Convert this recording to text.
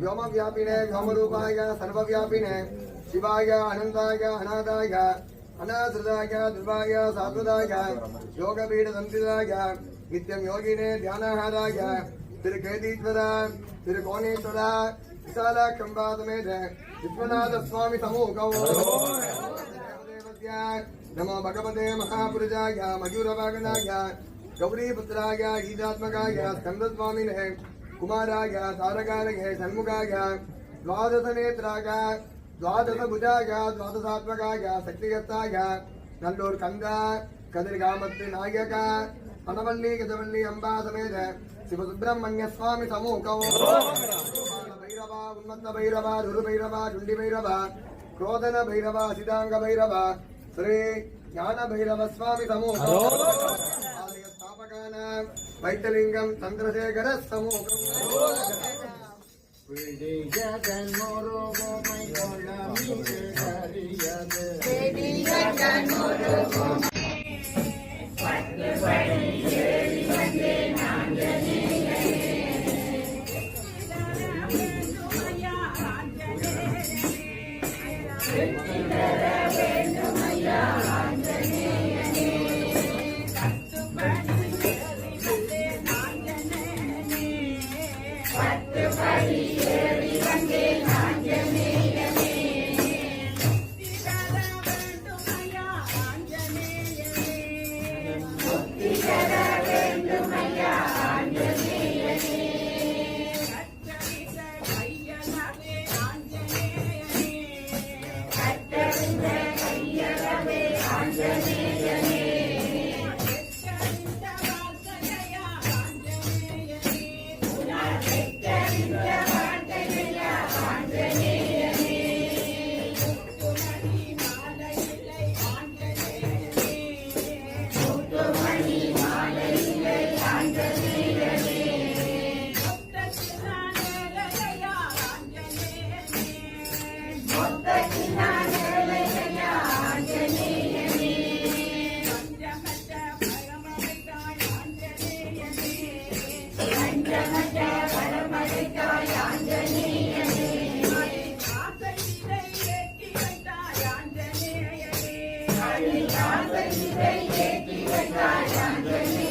व्योमव्यापिने व्योमरूपाय सर्वव्यापिने शिवाय अनन्ताय अनादाय अनासृताय ध्रुवाय साधुदाय योगपीठसंस्थिताय नित्यं योगिने ध्यानहाराय तिरुकेतीश्वर तिरुकोणेश्वर विशालाक्षम्बासमेत विश्वनाथस्वामि समूहौ नमो भगवते महापुरुषाय मयूरवागनाय गौरी पुत्र आ गया, गीतात्मक आ गया स्कंद स्वामी है कुमार आ गया सारकार है षण्मुख आ गया, द्वादश गौरीपुत्राज्ञा गीतात्मकाज्ञा स्कंदस्वामिनः कुमाराज्ञा सारकारज्ञः आ गया द्वादशभुजाज्ञा द्वादशात्मकाज्ञा शक्तिगताज्ञा नल्लोर्कन्द कदिर्गामत्रिनायक हनवल्ली गजवल्ली, अम्बा समेत, शिवसुब्रह्मण्य स्वामि समूकौ भैरव, उन्मत्त भैरव दुर्भैरव चुण्डि भैरव, क्रोधन भैरव सिदांग भैरव, श्री ज्ञान भैरव स्वामी समूह வைத்தலிங்கம் சந்திரசேகர சமூகம் Thank you. கண்ணில் வாசல் இதை ஏற்றி வைத்தாய் அஞ்சலி